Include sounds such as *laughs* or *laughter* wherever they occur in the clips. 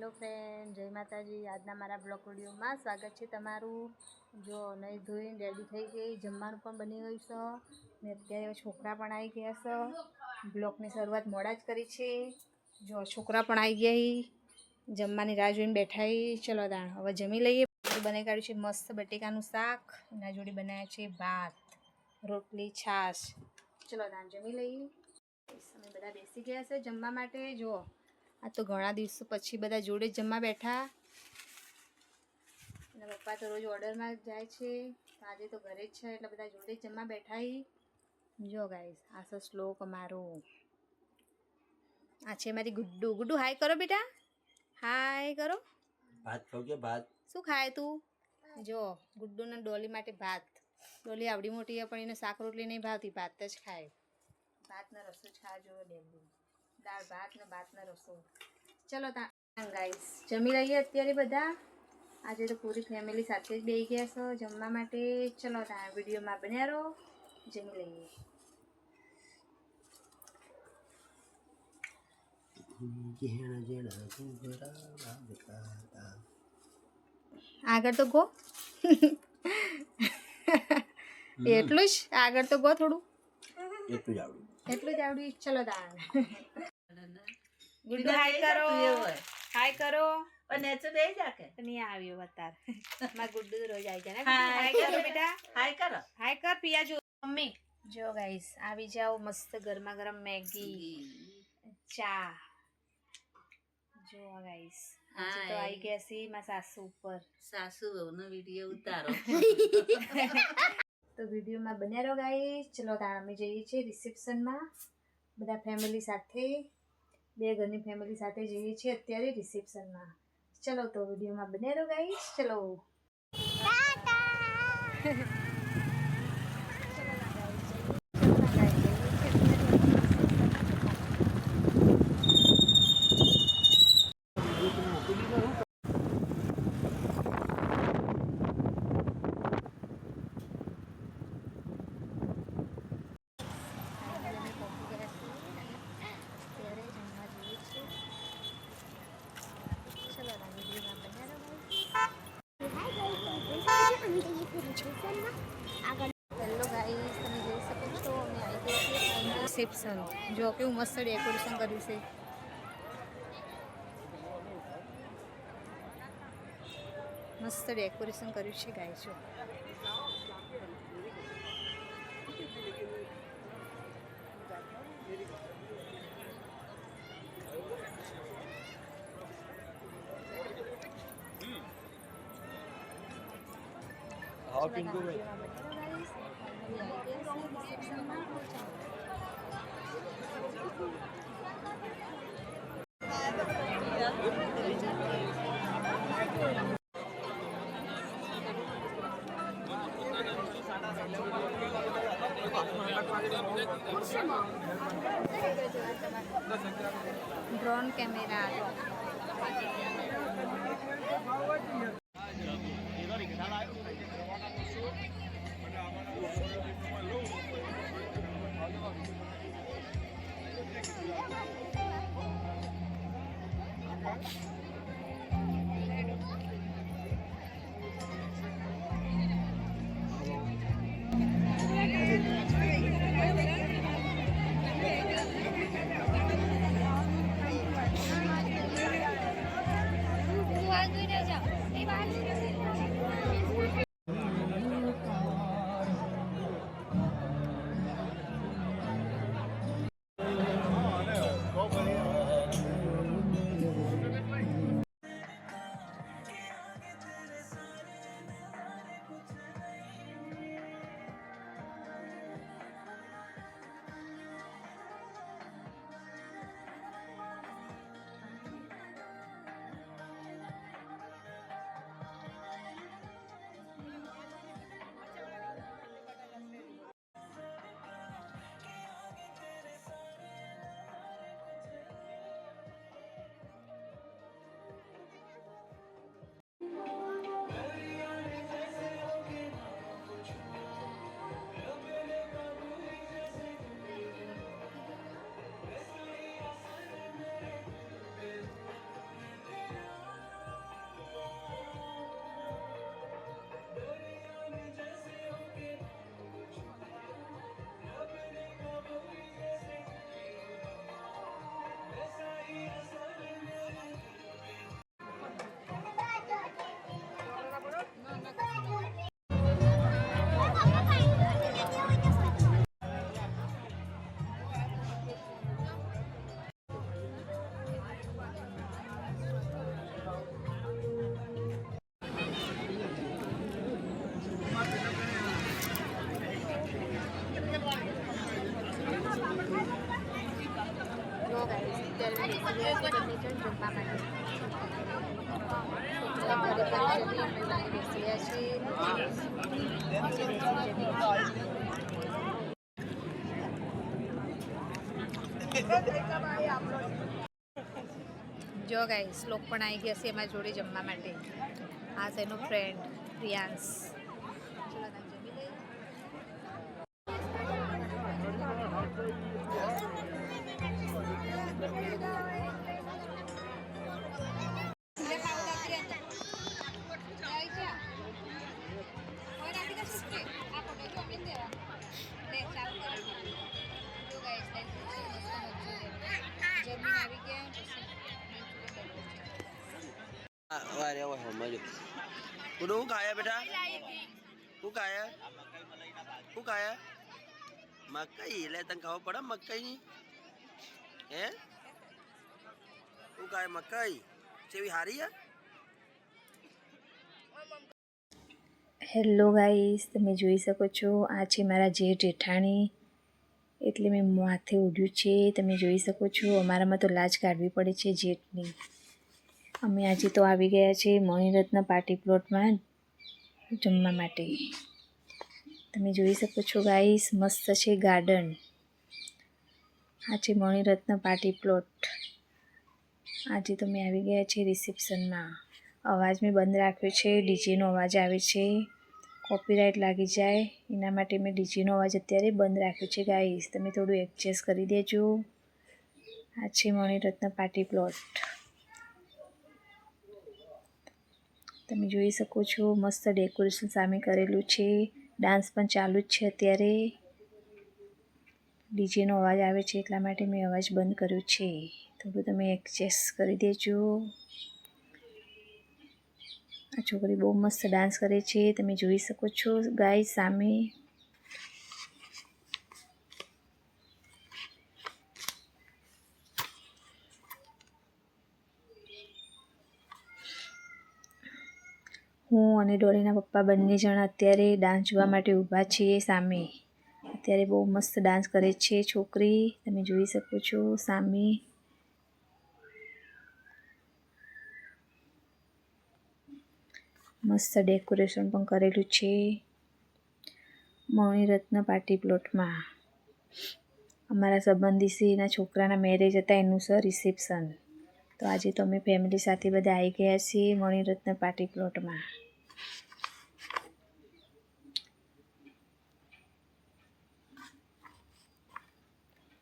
Hello friend, જય માતાજી. આજના મારા બ્લોક વિડીયોમાં સ્વાગત છે તમારું. જો નહીં ધોઈને રેડી થઈ ગઈ, જમવાનું પણ બની ગયું છે. ને અત્યારે છોકરા પણ આવી ગયા છે. બ્લોકની શરૂઆત મોડા જ કરી છે. જો છોકરા પણ આવી ગયા જમવાની રાહ જોઈને બેઠા. ચલો દાણ હવે જમી લઈએ. બનાવી કાઢ્યું છે, મસ્ત બટેકાનું શાક. એના જોડે બનાવ્યા છે ભાત, રોટલી, છાશ. ચલો દાણ જમી લઈએ. અમે બધા બેસી ગયા છે જમવા માટે. જો આ તો ઘણા દિવસો પછી બધા જોડે જમવા બેઠા. અને પપ્પા તો રોજ ઓર્ડરમાં જાય છે. આજે તો ઘરે જ છે એટલે બધા જોડે જમવા બેઠા. જો ગાઈસ આ છે શ્લોક અમારો. આ છે મારી ગુડ્ડુ. ગુડ્ડુ હાય કરો બેટા. હાય કરો. ભાત ભાત? શું ખાય તું? જો ગુડ્ડુને ડોલી માટે ભાત. ડોલી આવડી મોટી છે પણ એને શાક રોટલી નહીં ભાવતી ભાત જ ખાય. ભાતનો રસો જ જોવો ડેબુ દાળ ભાત ને ભાતનો રસો. ચલો ગાઈસ જમી લઈએ અત્યારે બધા. આજે તો પૂરી ફેમિલી સાથે જ બેસી ગયા છો. જમવા માટે ચલો ત્યાં વિડીયોમાં બન્યા રહો જમી લઈએ. આગળ તો ગો. એટલું જ? આગળ તો ગો થોડું. એટલું જ આવડ્યું. એટલું જ આવડ્યું. ચલો તાણ ગુડ્ડુ હાય કરો. હાય. કરો. અને તો બે જાકે નહીં આવ્યો બતાર *laughs* મારા ગુડ્ડુ રોજ આવી જાય હાય. કરો બેટા. હાય કરો. હાય કર પિયા જો મમ્મી. જો ગાઈસ આવી જાઓ મસ્ત ગરમા ગરમ મેગી ચા. જો ગાઈસ આજે તો. આવી ગયા સી મારા સાસુ ઉપર. સાસુ નો વીડિયો ઉતારો. *laughs* તો વિડીયોમાં બન્યા રહો ગાઈસ ચલો તાણ અમે જઈએ છીએ રિસેપ્શનમાં બધા ફેમિલી સાથે. બે ઘરની ફેમિલી સાથે જઈએ છીએ અત્યારે રિસેપ્શનમાં ચલો તો વિડીયોમાં બને રહો ગાઈસ ચલો અત્યારે જમવા જઈએ છીએ ચલો તાણ વિડીયોમાં બન્યા રહો guys. હેલો ગાઈસ તમે જોઈ શકો છો અમે આવી ગયા છીએ રિસેપ્શન. જો કેવું મસ્ત ડેકોરેશન કર્યું છે. મસ્ત ડેકોરેશન કર્યું છે ગાય જો. હા પિન્ટુ ભાઈ ડ્રોન કેમેરા જો ગાઈ શ્લોક પણ આવી ગયા છે એમાં જોડે જમવા માટે. આ છે ફ્રેન્ડ પ્રિયાંશ અરે ઓય સમજો. ગુડુ શું ખાયા બેટા? શું ખાયા? શું ખાયા? મકાઈ એટલે તને ખબર પડે મકાઈ ની હે? શું ખાય મકાઈ? જેવી હારી હે? હેલો ગાઈસ તમે જોઈ શકો છો આ છે મારા જેઠ જેઠાણી. એટલે મેં માથે ઉડ્યું છે તમે જોઈ શકો છો અમારામાં તો લાજ કાઢવી પડે છે જેઠની. અમે આજે તો આવી ગયા છે મણિરત્ન પાર્ટી પ્લોટમાં જમવા માટે. તમે જોઈ શકો છો ગાઈસ મસ્ત છે ગાર્ડન આ છે મણિરત્ન પાર્ટી પ્લોટ આજે તો મેં આવી ગયા છે રિસેપ્શનમાં અવાજ મેં બંધ રાખ્યો છે ડીજેનો અવાજ આવે છે. કોપીરાઇટ લાગી જાય, એના માટે મેં ડીજેનો અવાજ અત્યારે બંધ રાખ્યો છે ગાઈસ તમે થોડું એડજસ્ટ કરી દેજો. આ છે મણિરત્ન પાર્ટી પ્લોટ તમે જોઈ શકો છો, મસ્ત ડેકોરેશન સામે કરેલું છે. ડાન્સ પણ ચાલુ જ છે અત્યારે. ડીજેનો અવાજ આવે છે એટલા માટે મેં અવાજ બંધ કર્યો છે. થોડું તમે એડજસ્ટ કરી દેજો. આ છોકરી બહુ મસ્ત ડાન્સ કરે છે. તમે જોઈ શકો છો, ગાય સામે હું અને ડોલીના પપ્પા બંને જણ અત્યારે ડાન્સ જોવા માટે ઊભા છીએ સામે. અત્યારે બહુ મસ્ત ડાન્સ કરે છે છોકરી. તમે જોઈ શકો છો સામે. મસ્ત ડેકોરેશન પણ કરેલું છે મણિરત્ન પાર્ટી પ્લોટમાં અમારા સંબંધીસીના છોકરાના મેરેજ હતા એનું સર રિસેપ્શન તો આજે તો અમે ફેમિલી સાથે બધા આવી ગયા છીએ મણિરત્ન પાર્ટી પ્લોટમાં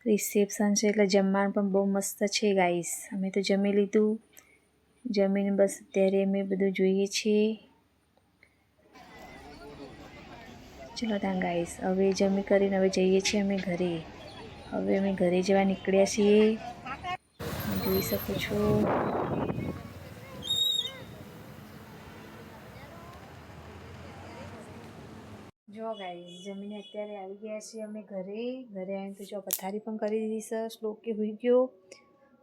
રિસેપ્શન છે એટલે જમવાનું પણ બહુ મસ્ત છે ગાઈસ અમે તો જમી લીધું. જમીને બસ અત્યારે અમે બધું જોઈએ છીએ. ચલો ત્યાં ગાઈસ હવે જમી કરીને હવે જઈએ છીએ અમે ઘરે. હવે અમે ઘરે જવા નીકળ્યા છીએ. જોઈ શકો છો. જો ગાઈસ જમીને અત્યારે આવી ગયા છીએ અમે ઘરે. ઘરે આવીને તો જો પથારી પણ કરી દીધી છે. શ્લોકે હોઈ ગયો.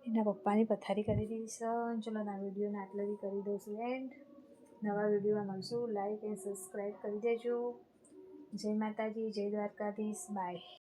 એના પપ્પાની પથારી કરી દીધી છે. ચલો ના વિડીયોને આટલે કરી દઉં છું એન્ડ નવા વિડીયોમાં મળશું. લાઈક એન્ડ સબસ્ક્રાઈબ કરી દેજો. જય માતાજી, જય દ્વારકાધીશ. બાય